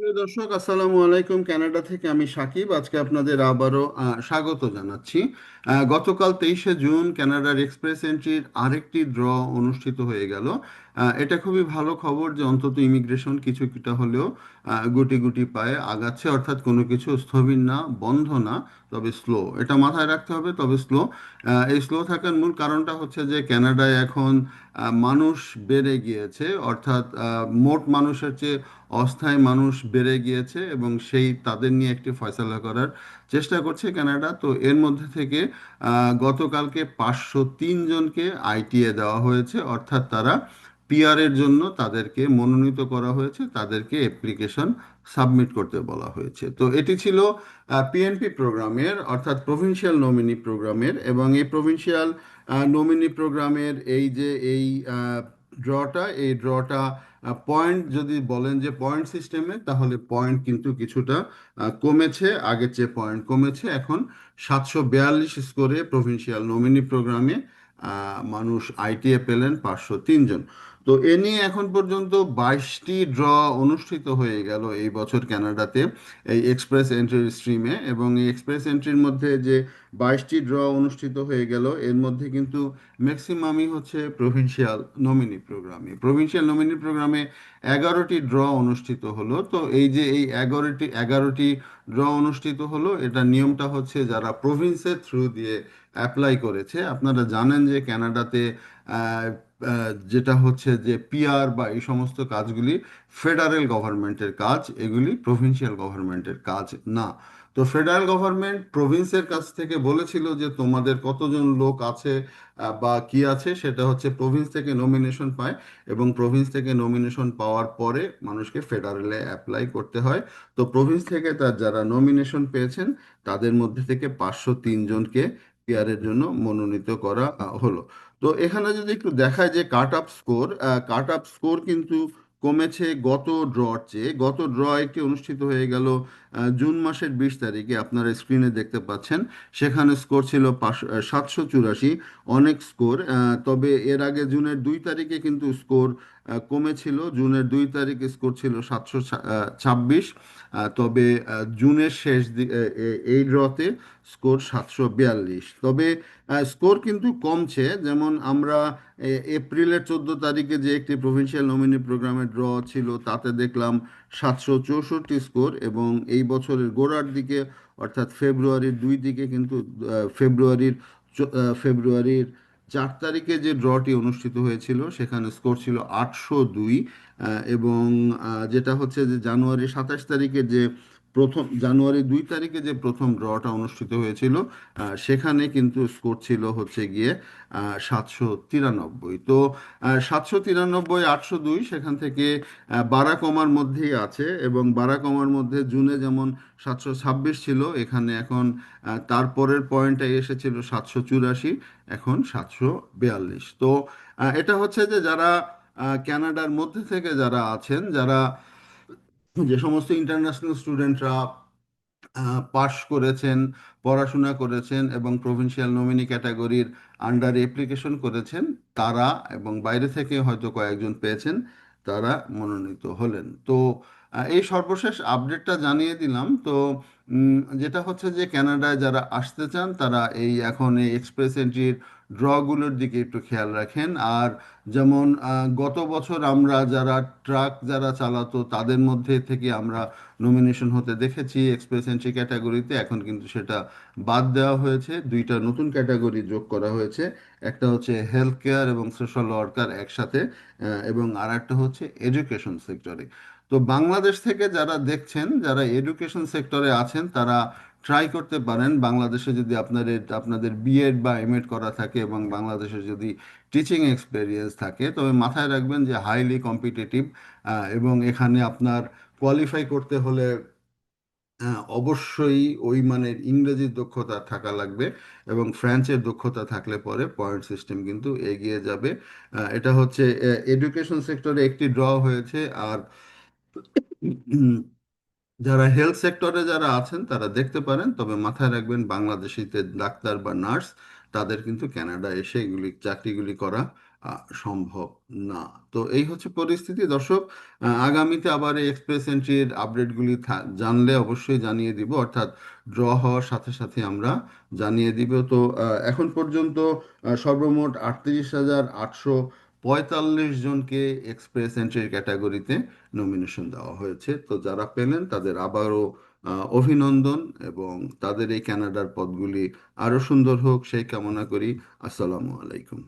প্রিয় দর্শক, আসসালামু আলাইকুম। কানাডা থেকে আমি সাকিব। আজকে আপনাদের আবারও স্বাগত জানাচ্ছি। গতকাল তেইশে জুন কানাডার এক্সপ্রেস এন্ট্রির আরেকটি ড্র অনুষ্ঠিত হয়ে গেল। এটা খুবই ভালো খবর যে অন্তত ইমিগ্রেশন কিছু কিছুটা হলেও গুটি গুটি পায়ে আগাচ্ছে। অর্থাৎ কোনো কিছু স্থবির না, বন্ধ না, তবে স্লো এটা মাথায় রাখতে হবে, তবে স্লো এই স্লো থাকার মূল কারণটা হচ্ছে যে কানাডায় এখন মানুষ বেড়ে গিয়েছে। অর্থাৎ মোট মানুষের চেয়ে অস্থায়ী মানুষ বেড়ে গিয়েছে এবং সেই তাদের নিয়ে একটি ফয়সলা করার চেষ্টা করছে কানাডা। তো এর মধ্যে থেকে গতকালকে পাঁচশো তিন জনকে আইটিএ দেওয়া হয়েছে। অর্থাৎ তারা পিআরের জন্য তাদেরকে মনোনীত করা হয়েছে। তাদেরকে অ্যাপ্লিকেশন সাবমিট করতে বলা হয়েছে। তো এটি ছিল পিএনপি প্রোগ্রামের, অর্থাৎ প্রভিন্সিয়াল নমিনি প্রোগ্রামের এবং এই প্রভিন্সিয়াল নমিনি প্রোগ্রামের এই যে এই ড্রটা, এই ড্রটা পয়েন্ট যদি বলেন যে পয়েন্ট সিস্টেমে, তাহলে পয়েন্ট কিন্তু কিছুটা কমেছে। আগের চেয়ে পয়েন্ট কমেছে। এখন সাতশো বিয়াল্লিশ স্কোরে প্রভিন্সিয়াল নমিনি প্রোগ্রামে মানুষ আইটিএ পেলেন পাঁচশো তিনজন তো এ নিয়ে এখন পর্যন্ত বাইশটি ড্র অনুষ্ঠিত হয়ে গেল এই বছর কানাডাতে এই এক্সপ্রেস এন্ট্রির স্ট্রিমে। এবং এই এক্সপ্রেস এন্ট্রির মধ্যে যে বাইশটি ড্র অনুষ্ঠিত হয়ে গেল এর মধ্যে কিন্তু ম্যাক্সিমামই হচ্ছে প্রভিন্সিয়াল নমিনি প্রোগ্রামে প্রভিন্সিয়াল নমিনি প্রোগ্রামে এগারোটি ড্র অনুষ্ঠিত হলো। তো এই যে এই এগারোটি এগারোটি ড্র অনুষ্ঠিত হলো এটা নিয়মটা হচ্ছে যারা প্রভিন্সের থ্রু দিয়ে অ্যাপ্লাই করেছে আপনারা জানেন যে আহ, যেটা হচ্ছে যে পিআর বা এই সমস্ত কাজগুলি ফেডারেল গভর্নমেন্টের কাজ, এগুলি প্রভিন্সিয়াল গভর্নমেন্টের কাজ না। তো ফেডারেল গভর্নমেন্ট প্রভিন্সের কাছ থেকে বলেছিল যে তোমাদের কতজন লোক আছে বা কি আছে, সেটা হচ্ছে প্রভিন্স থেকে নমিনেশন পায় এবং প্রভিন্স থেকে নমিনেশন পাওয়ার পরে মানুষকে ফেডারেলে অ্যাপ্লাই করতে হয়। তো প্রভিন্স থেকে তার যারা নমিনেশন পেয়েছেন, তাদের মধ্যে থেকে পাঁচশো তিন জনকে পিআরের জন্য মনোনীত করা হলো। তো এখানে যদি একটু দেখায় যে cut up score cut up score কিন্তু কমেছে গত ড্রর চেয়ে। গত ড্র একটি অনুষ্ঠিত হয়ে গেল জুন মাসের বিশ তারিখে আপনারা স্ক্রিনে দেখতে পাচ্ছেন, সেখানে স্কোর ছিল সাতশো চুরাশি, অনেক স্কোর তবে এর আগে জুনের দুই তারিখে কিন্তু স্কোর কমেছিল, জুনের দুই তারিখে স্কোর ছিল সাতশো ছাব্বিশ তবে জুনের শেষ এই ড্রতে স্কোর সাতশো বিয়াল্লিশ, তবে স্কোর কিন্তু কমছে, যেমন আমরা এপ্রিলের চোদ্দ তারিখে যে একটি প্রভিন্সিয়াল নমিনি প্রোগ্রামের ড্র ছিল, তাতে দেখলাম সাতশো চৌষট্টি স্কোর এবং এই বছরের গোড়ার দিকে, অর্থাৎ ফেব্রুয়ারির দুই দিকে কিন্তু ফেব্রুয়ারির ফেব্রুয়ারির চার তারিখে যে ড্রটি অনুষ্ঠিত হয়েছিল, সেখানে স্কোর ছিল আটশো দুই এবং যেটা হচ্ছে যে জানুয়ারি সাতাশ তারিখে যে প্রথম জানুয়ারি দুই তারিখে যে প্রথম ড্রটা অনুষ্ঠিত হয়েছিল সেখানে কিন্তু স্কোর ছিল হচ্ছে গিয়ে সাতশো তিরানব্বই। তো সাতশো তিরানব্বই আটশো দুই সেখান থেকে বাড়া কমার মধ্যেই আছে এবং বাড়া কমার মধ্যে জুনে যেমন সাতশো ছাব্বিশ ছিল এখানে এখন তারপরের পয়েন্টটাই এসেছিল সাতশো চুরাশি এখন সাতশো বিয়াল্লিশ। তো এটা হচ্ছে যে যারা আহ, কানাডার মধ্যে থেকে যারা আছেন যারা যে সমস্ত ইন্টারন্যাশনাল স্টুডেন্টরা পাশ করেছেন, পড়াশোনা করেছেন এবং প্রভিন্সিয়াল নমিনি ক্যাটাগরির আন্ডারে অ্যাপ্লিকেশন করেছেন, তারা এবং বাইরে থেকে হয়তো কয়েকজন পেয়েছেন, তারা মনোনীত হলেন। তো এই সর্বশেষ আপডেটটা জানিয়ে দিলাম। তো যেটা হচ্ছে যে কানাডায় যারা আসতে চান, তারা এই এখন এই এক্সপ্রেস এন্ট্রির ড্রগুলোর দিকে একটু খেয়াল রাখেন। আর যেমন গত বছর আমরা যারা ট্রাক যারা চালাতো, তাদের মধ্যে থেকে আমরা নমিনেশন হতে দেখেছি এক্সপ্রেস এন্ট্রি ক্যাটাগরিতে এখন কিন্তু সেটা বাদ দেওয়া হয়েছে। দুইটা নতুন ক্যাটাগরি যোগ করা হয়েছে। একটা হচ্ছে হেলথ কেয়ার এবং সোশ্যাল ওয়ার্কার একসাথে এবং আর একটা হচ্ছে এডুকেশন সেক্টরে তো বাংলাদেশ থেকে যারা দেখছেন, যারা এডুকেশন সেক্টরে আছেন, তারা ট্রাই করতে পারেন। বাংলাদেশে যদি আপনাদের আপনাদের বিএড বা এমএড করা থাকে এবং বাংলাদেশে যদি টিচিং এক্সপেরিয়েন্স থাকে, তবে মাথায় রাখবেন যে হাইলি কম্পিটিটিভ এবং এখানে আপনার কোয়ালিফাই করতে হলে অবশ্যই ওই মানের ইংরেজির দক্ষতা থাকা লাগবে এবং ফ্রেঞ্চের দক্ষতা থাকলে পরে পয়েন্ট সিস্টেম কিন্তু এগিয়ে যাবে। এটা হচ্ছে এডুকেশন সেক্টরে একটি ড্র হয়েছে আর যারা হেলথ সেক্টরে যারা আছেন, তারা দেখতে পারেন, তবে মাথায় রাখবেন বাংলাদেশিতে ডাক্তার বা নার্স, তাদের কিন্তু কানাডা এসে এগুলি, চাকরিগুলি করা সম্ভব না। তো এই হচ্ছে পরিস্থিতি। দর্শক আগামীতে আবার এই এক্সপ্রেস এন্ট্রির আপডেটগুলি জানলে অবশ্যই জানিয়ে দিব। অর্থাৎ ড্র হওয়ার সাথে সাথে আমরা জানিয়ে দিব। তো এখন পর্যন্ত সর্বমোট আটত্রিশ হাজার আটশো পঁয়তাল্লিশ জনকে এক্সপ্রেস এন্ট্রির ক্যাটাগরিতে নমিনেশন দেওয়া হয়েছে। তো যারা পেলেন, তাদের আবারও অভিনন্দন এবং তাদের এই ক্যানাডার পদগুলি আরও সুন্দর হোক, সেই কামনা করি। আসসালামু আলাইকুম।